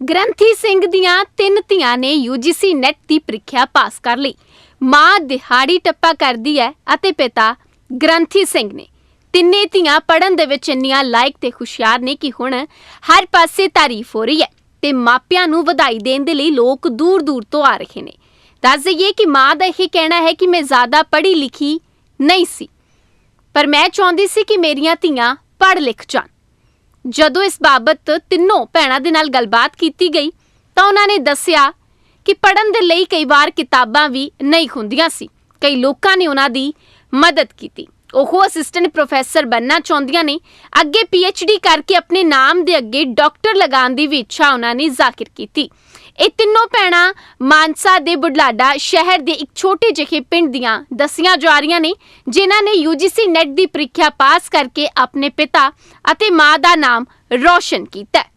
ਗ੍ਰੰਥੀ ਸਿੰਘ ਦੀਆਂ ਤਿੰਨ ਧੀਆਂ ਨੇ UGC ਨੈਟ ਦੀ ਪ੍ਰੀਖਿਆ ਪਾਸ ਕਰ ਲਈ। ਮਾਂ ਦਿਹਾੜੀ ਟੱਪਾ ਕਰਦੀ ਹੈ ਅਤੇ ਪਿਤਾ ਗ੍ਰੰਥੀ ਸਿੰਘ ਨੇ। ਤਿੰਨੇ ਧੀਆਂ ਪੜਨ ਦੇ ਵਿੱਚ ਇੰਨੀਆਂ ਲਾਇਕ ਤੇ ਹੁਸ਼ਿਆਰ ਨੇ ਕਿ ਹੁਣ ਹਰ ਪਾਸੇ ਤਾਰੀਫ ਹੋ ਰਹੀ ਹੈ ਤੇ ਮਾਪਿਆਂ ਨੂੰ ਵਧਾਈ ਦੇਣ ਦੇ ਲਈ ਲੋਕ ਦੂਰ ਦੂਰ ਤੋਂ ਆ ਰਹੇ ਨੇ। ਦੱਸ ਦਈਏ ਕਿ ਮਾਂ ਦਾ ਇਹ ਕਹਿਣਾ ਹੈ ਕਿ ਮੈਂ ਜ਼ਿਆਦਾ ਪੜ੍ਹੀ ਲਿਖੀ ਨਹੀਂ ਸੀ। ਪਰ ਮੈਂ ਚਾਹੁੰਦੀ ਸੀ ਕਿ ਮੇਰੀਆਂ ਧੀਆਂ ਪੜ੍ਹ ਲਿਖ ਜਾਣ। ਜਦੋਂ ਇਸ ਬਾਬਤ ਤਿੰਨੋਂ ਭੈਣਾਂ ਦੇ ਨਾਲ ਗੱਲਬਾਤ ਕੀਤੀ ਗਈ, ਤਾਂ ਉਹਨਾਂ ਨੇ ਦੱਸਿਆ ਕਿ ਪੜਨ ਦੇ ਲਈ ਕਈ ਵਾਰ ਕਿਤਾਬਾਂ ਵੀ ਨਹੀਂ ਹੁੰਦੀਆਂ ਸੀ। ਕਈ ਲੋਕਾਂ ਨੇ ਉਹਨਾਂ ਦੀ ਮਦਦ ਕੀਤੀ। ਉਹ ਅਸਿਸਟੈਂਟ ਪ੍ਰੋਫੈਸਰ ਬਣਨਾ ਚਾਹੁੰਦੀਆਂ ਨੇ। ਅੱਗੇ ਡੀ ਕਰਕੇ ਆਪਣੇ ਨਾਮ ਦੇ ਅੱਗੇ ਡਾਕਟਰ ਲਗਾਉਣ ਦੀ ਵੀ ਇੱਛਾ ਉਹਨਾਂ ਨੇ ਜ਼ਾਹਿਰ ਕੀਤੀ। ਇਹ ਤਿੰਨੋਂ ਭੈਣਾਂ ਮਾਨਸਾ ਦੇ ਬੁਢਲਾਡਾ ਸ਼ਹਿਰ ਦੇ ਇੱਕ ਛੋਟੇ ਜਿਹੇ ਪਿੰਡ ਦੀਆਂ ਦੱਸੀਆਂ ਜਾ ਰਹੀਆਂ ਨੇ, ਜਿਨ੍ਹਾਂ ਨੇ UGC ਨੈਟ ਦੀ ਪ੍ਰੀਖਿਆ ਪਾਸ ਕਰਕੇ ਆਪਣੇ ਪਿਤਾ ਅਤੇ ਮਾਂ ਦਾ ਨਾਮ ਰੌਸ਼ਨ ਕੀਤਾ ਹੈ।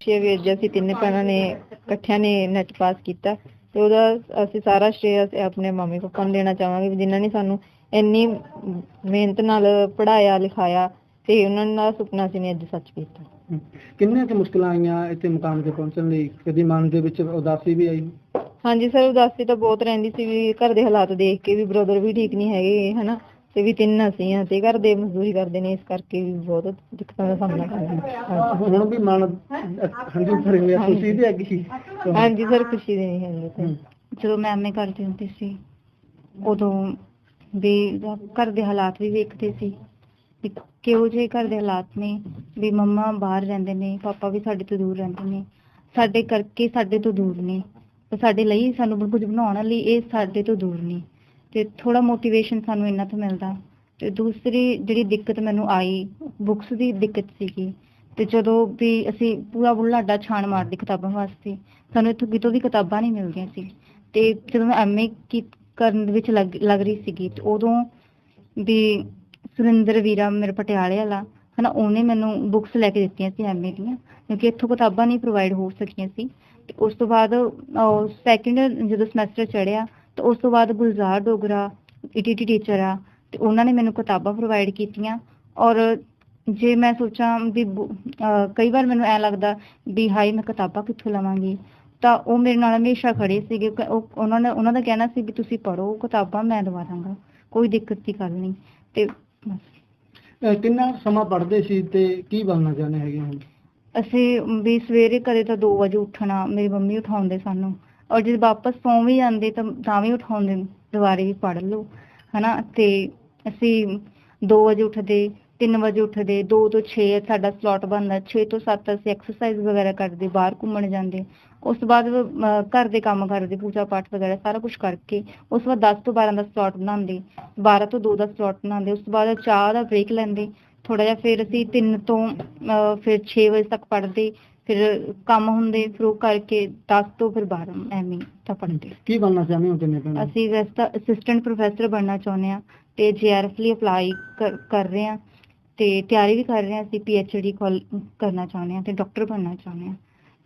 ਛੇ ਵੀਰ ਜੀ ਅਸੀਂ ਤਿੰਨੇ ਭੈਣਾਂ ਨੇ ਇਕੱਠਿਆਂ ਨੇ ਨੈਟ ਪਾਸ ਕੀਤਾ ਤੇ ਉਹਦਾ ਅਸੀਂ ਸਾਰਾ ਸ਼੍ਰੇਅ ਅਸੀਂ ਆਪਣੇ ਮੰਮੀ ਪਾਪਾ ਨੂੰ ਦੇਣਾ ਚਾਹਾਂਗੇ ਵੀ ਜਿਨ੍ਹਾਂ ਨੇ ਸਾਨੂੰ ਇੰਨੀ ਮਿਹਨਤ ਨਾਲ ਪੜਾਇਆ ਲਿਖਾਇਆ ਤੇ ਉਹਨਾਂ ਦਾ ਸੁਪਨਾ ਸੀ ਨੇ ਅੱਜ ਸੱਚ ਕੀਤਾ। ਕਿੰਨੀਆਂ ਕਿ ਮੁਸ਼ਕਲਾਂ ਆਈਆਂ ਇੱਥੇ ਮੁਕਾਮ ਤੇ ਪਹੁੰਚਣ ਲਈ? ਕਦੀ ਮਨ ਦੇ ਵਿੱਚ ਉਦਾਸੀ ਵੀ ਆਈ? ਹਾਂਜੀ ਸਰ ਉਦਾਸੀ ਤਾਂ ਬਹੁਤ ਰਹਿੰਦੀ ਸੀ ਵੀ ਘਰ ਦੇ ਹਾਲਾਤ ਦੇਖ ਕੇ ਵੀ ਬ੍ਰਦਰ ਵੀ ਠੀਕ ਨਹੀਂ ਹੈਗੇ ਹਨਾ? ਤੇ ਵੀ ਤਿੰਨ ਅਸੀਂ ਆ ਤੇ ਘਰ ਦੇ ਮਜ਼ਦੂਰੀ ਕਰਦੇ ਨੇ ਇਸ ਕਰਕੇ ਵੀ ਬਹੁਤ ਦਿੱਕਤਾਂ ਦਾ ਸਾਹਮਣਾ ਕਰਨਾ ਹਾਂਜੀ। ਹੁਣ ਵੀ ਮਨ ਹੰਝੂ ਭਰੇ ਹੋਏ ਖੁਸ਼ੀ ਦੀ ਅੱਗ ਹੀ ਹਾਂਜੀ ਸਰ ਖੁਸ਼ੀ ਦੇ ਨਹੀਂ ਹੈਗੇ ਜਦੋਂ ਮੈਂ ਐਮਏ ਕਰਦੀ ਹੁੰਦੀ ਸੀ ਉਦੋਂ ਵੀ ਘਰ ਦੇ ਹਾਲਾਤ ਵੀ ਵੇਖਦੇ ਸੀ। ਵੀ ਕਿਹੋ ਜਿਹੇ ਘਰ ਦੇ ਹਾਲਾਤ ਨੇ, ਵੀ ਮੰਮਾ ਬਾਹਰ ਰਹਿੰਦੇ ਨੇ, ਪਾਪਾ ਵੀ ਸਾਡੇ ਤੋਂ ਦੂਰ ਰਹਿੰਦੇ ਨੇ, ਸਾਡੇ ਕਰਕੇ ਸਾਡੇ ਤੋਂ ਦੂਰ ਨੇ, ਤੇ ਸਾਡੇ ਲਈ ਸਾਨੂੰ ਕੁਝ ਬਣਾਉਣ ਲਈ ਇਹ ਸਾਡੇ ਤੋਂ ਦੂਰ ਨੇ, ਤੇ ਥੋੜਾ ਮੋਟੀਵੇਸ਼ਨ ਸਾਨੂੰ ਇਹਨਾਂ ਤੋਂ ਮਿਲਦਾ। ਤੇ ਦੂਸਰੀ ਜਿਹੜੀ ਦਿੱਕਤ ਮੈਨੂੰ ਆਈ ਬੁੱਕਸ ਦੀ ਦਿੱਕਤ ਸੀਗੀ, ਤੇ ਜਦੋਂ ਵੀ ਅਸੀਂ ਪੂਰਾ ਬੁੱਲਾਡਾ ਛਾਣ ਮਾਰਦੇ ਕਿਤਾਬਾਂ ਵਾਸਤੇ, ਸਾਨੂੰ ਇੱਥੋਂ ਕਿਤੋਂ ਵੀ ਕਿਤਾਬਾਂ ਨਹੀਂ ਮਿਲਦੀਆਂ ਸੀ, ਤੇ ਜਦੋਂ ਮੈਂ ਐਮਏ ਕੀ ਕਰਨ ਵਿੱਚ ਲੱਗ ਲੱਗ ਰਹੀ ਸੀਗੀ, ਤੇ ਉਦੋਂ ਵੀ ਸੁਰਿੰਦਰ ਵੀਰਾ ਮੇਰੇ ਪਟਿਆਲੇ ਵਾਲਾ ਹਨਾ ਉਹਨੇ ਮੈਨੂੰ ਬੁੱਕਸ ਲੈ ਕੇ ਦਿੱਤੀਆਂ ਸੀ ਐਮਏ ਦੀਆਂ, ਕਿਉਂਕਿ ਇੱਥੋਂ ਕਿਤਾਬਾਂ ਨਹੀਂ ਪ੍ਰੋਵਾਈਡ ਹੋ ਸਕੀਆਂ ਸੀ। ਤੇ ਉਸ ਤੋਂ ਬਾਅਦ ਸੈਕਿੰਡ ਜਦੋਂ ਸਮੈਸਟਰ ਚੜਿਆ ਤਾਂ ਉਸ ਤੋਂ ਬਾਅਦ ਗੁਲਜ਼ਾਰ ਡੋਗਰਾ ਈਟੀਟੀ ਟੀਚਰ ਆ, ਤੇ ਉਹਨਾਂ ਨੇ ਮੈਨੂੰ ਕਿਤਾਬਾਂ ਪ੍ਰੋਵਾਈਡ ਕੀਤੀਆਂ। ਔਰ ਜੇ ਮੈਂ ਸੋਚਾਂ ਵੀ ਕਈ ਵਾਰ ਮੈਨੂੰ ਐ ਲੱਗਦਾ ਵੀ ਹਾਈ ਮੈਂ ਕਿਤਾਬਾਂ ਕਿੱਥੋਂ ਲਵਾਂਗੀ? ਤਾਂ ਉਹ ਮੇਰੇ ਨਾਲ ਹਮੇਸ਼ਾ ਖੜੇ ਸੀਗੇ ਉਹ, ਉਹਨਾਂ ਨੇ, ਉਹਨਾਂ ਦਾ ਕਹਿਣਾ ਸੀ ਵੀ ਤੁਸੀਂ ਪੜੋ ਕਿਤਾਬਾਂ ਮੈਂ ਦਵਾ ਦਾਂਗਾ, ਕੋਈ ਦਿੱਕਤ ਦੀ ਗੱਲ ਨਹੀਂ। ਤੇ ਅਹ, ਕਿੰਨਾ ਸਮਾਂ ਪੜ੍ਹਦੇ ਸੀ ਤੇ ਕੀ ਬਣਨਾ ਚਾਹੁੰਦੇ ਹੈਗੇ ਹੁਣ ਅਸੀਂ ਵੀ ਸਵੇਰੇ ਕਦੇ ਤਾਂ 2 ਵਜੇ ਉੱਠਣਾ ਮੇਰੀ ਮੰਮੀ ਉਠਾਉਂਦੇ ਸਾਨੂੰ। ਔਰ ਜਦ ਵਾਪਸ ਸੌਂ ਵੀ ਜਾਂਦੇ ਤਾਂ ਤਾਂ ਵੀ ਉਠਾਉਂਦੇ ਦੁਬਾਰੇ ਵੀ ਪੜ੍ਹ ਲਓ ਹਨਾ? ਤੇ ਅਸੀਂ 2 ਵਜੇ ਉੱਠਦੇ 3 ਵਜੇ ਉੱਠਦੇ 2 ਤੋਂ 6 ਸਾਡਾ ਸਲੋਟ ਬਣਦਾ 6 ਤੋਂ 7 ਅਸੀਂ ਐਕਸਰਸਾਈਜ਼ ਵਗੈਰਾ ਕਰਦੇ ਬਾਹਰ ਘੁੰਮਣ ਜਾਂਦੇ। ਉਸ ਤੋਂ ਬਾਅਦ ਘਰ ਦੇ ਕੰਮ ਕਰਦੇ ਪੂਜਾ ਪਾਠ ਵਗੈਰਾ ਸਾਰਾ ਕੁਝ ਕਰਕੇ ਉਸ ਤੋਂ ਬਾਅਦ 10 ਤੋਂ 12 ਦਾ ਸਲੋਟ ਬਣਾਉਂਦੇ 12 ਤੋਂ 2 ਦਾ ਸਲੋਟ ਬਣਾਉਂਦੇ ਉਸ ਤੋਂ ਬਾਅਦ ਚਾਹ ਦਾ ਬ੍ਰੇਕ ਲੈਂਦੇ। ਥੋੜਾ ਜਿਹਾ ਫਿਰ ਅਸੀਂ 3 ਤੋਂ ਫਿਰ 6 ਵਜੇ ਤੱਕ ਪੜ੍ਹਦੇ ਫਿਰ ਕੰਮ ਹੁੰਦੇ ਫਿਰ ਉਹ ਕਰਕੇ 10 ਤੋਂ ਫਿਰ 12 ਐਵੇਂ ਤਾਂ ਪੜ੍ਹਦੇ। ਕੀ ਬਣਨਾ ਚਾਹੁੰਦੇ ਹੋ ਕਿੰਨੇ ਅਸੀਂ ਵੈਸੇ ਤਾਂ ਅਸਿਸਟੈਂਟ ਪ੍ਰੋਫੈਸਰ ਬਣਨਾ ਚਾਹੁੰਦੇ ਆ ਤੇ ਜੀਆਰਐਫ ਲਈ ਅਪਲਾਈ ਕਰ ਰਹੇ ਆ ਤੇ ਤਿਆਰੀ ਵੀ ਕਰ ਰਹੇ ਆ ਅਸੀਂ ਪੀਐਚਡੀ ਕਰਨਾ ਚਾਹੁੰਦੇ ਆ ਤੇ ਡਾਕਟਰ ਬਣਨਾ ਚਾਹੁੰਦੇ ਆ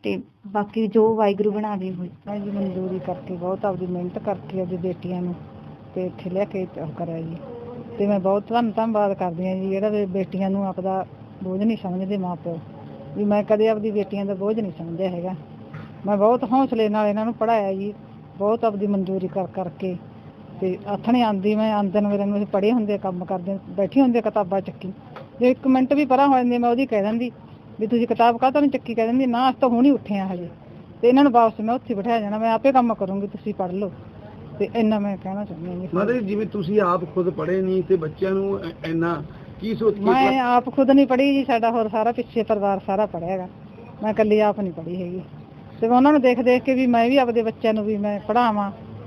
ਤੇ ਬਾਕੀ ਜੋ ਵਾਹਿਗੁਰੂ ਬਣਾ ਦੇ ਹੋਏ ਮੈਂ ਜੀ ਮਜ਼ਦੂਰੀ ਕਰਕੇ, ਬਹੁਤ ਆਪਦੀ ਮਿਹਨਤ ਕਰਕੇ ਆਪਦੀ ਬੇਟੀਆਂ ਨੂੰ ਤੇ ਇੱਥੇ ਲੈ ਕੇ ਉਹ ਕਰਿਆ ਜੀ ਤੇ ਮੈਂ ਬਹੁਤ ਧੰਨ ਧੰਨਵਾਦ ਕਰਦੀ ਹਾਂ ਜੀ, ਜਿਹੜਾ ਵੀ ਬੇਟੀਆਂ ਨੂੰ ਆਪਦਾ ਬੋਝ ਨਹੀਂ ਸਮਝਦੇ ਮਾਪੇ ਵੀ ਮੈਂ ਕਦੇ ਆਪਦੀ ਬੇਟੀਆਂ ਦਾ ਬੋਝ ਨਹੀਂ ਸਮਝਿਆ ਹੈਗਾ। ਮੈਂ ਬਹੁਤ ਹੌਸਲੇ ਨਾਲ ਇਹਨਾਂ ਨੂੰ ਪੜਾਇਆ ਜੀ, ਬਹੁਤ ਆਪਦੀ ਮਨਜ਼ੂਰੀ ਕਰ, ਕਰਕੇ। ਤੇ ਆਥਣੇ ਆਂਦੀ ਮੈਂ, ਆਂਦਨ ਵੇਲੇ ਨੂੰ ਅਸੀਂ ਹੁੰਦੇ ਕੰਮ ਕਰਦੇ, ਬੈਠੀ ਹੁੰਦੇ ਕਿਤਾਬਾਂ ਚੱਕੀ। ਜੇ ਇੱਕ ਮਿੰਟ ਵੀ ਪਰਾਂ ਹੋ ਜਾਂਦੀ ਮੈਂ ਉਹਦੀ ਕਹਿ ਦਿੰਦੀ ਵੀ ਤੁਸੀਂ ਕਿਤਾਬ ਕਾਹਤੋਂ ਨਹੀਂ ਚੱਕੀ? ਕਹਿ ਦਿੰਦੀ ਨਾ ਅਸੀਂ ਤਾਂ ਹੁਣ ਉੱਠੇ ਆ ਹਜੇ। ਤੇ ਇਹਨਾਂ ਨੂੰ ਵਾਪਸ ਮੈਂ ਉੱਥੇ ਬਿਠਾਇਆ ਜਾਣਾ ਮੈਂ ਆਪੇ ਕੰਮ ਕਰੂੰਗੀ ਤੁਸੀਂ ਪੜ੍ਹ ਲਓ। ਤੇ ਇੰਨਾ ਮੈਂ ਕਹਿਣਾ ਚਾਹੁੰਦੀ ਹਾਂ ਮਤਲਬ ਜਿਵੇਂ ਤੁਸੀਂ ਆਪ ਖੁਦ ਪੜ੍ਹੇ ਨਹੀਂ ਤੇ ਬੱਚਿਆਂ ਨੂੰ ਇੰਨਾ ਕੀ ਸੋਚ ਕੇ ਮੈਂ ਆਪ ਖੁਦ ਨਹੀਂ ਪੜ੍ਹੀ ਜੀ ਸਾਡਾ ਹੋਰ ਸਾਰਾ ਪਿੱਛੇ ਪਰਿਵਾਰ ਸਾਰਾ ਪੜ੍ਹਿਆ ਹੈਗਾ। ਮੈਂ ਇਕੱਲੀ ਆਪ ਨਹੀਂ ਪੜ੍ਹੀ ਹੈਗੀ। ਤੇ ਉਹਨਾਂ ਨੂੰ ਦੇਖ ਦੇਖ ਕੇ ਵੀ ਮੈਂ ਵੀ ਆਪਦੇ ਬੱਚਿਆਂ ਨੂੰ ਵੀ ਮੈਂ ਪੜ੍ਹਾਵਾਂ।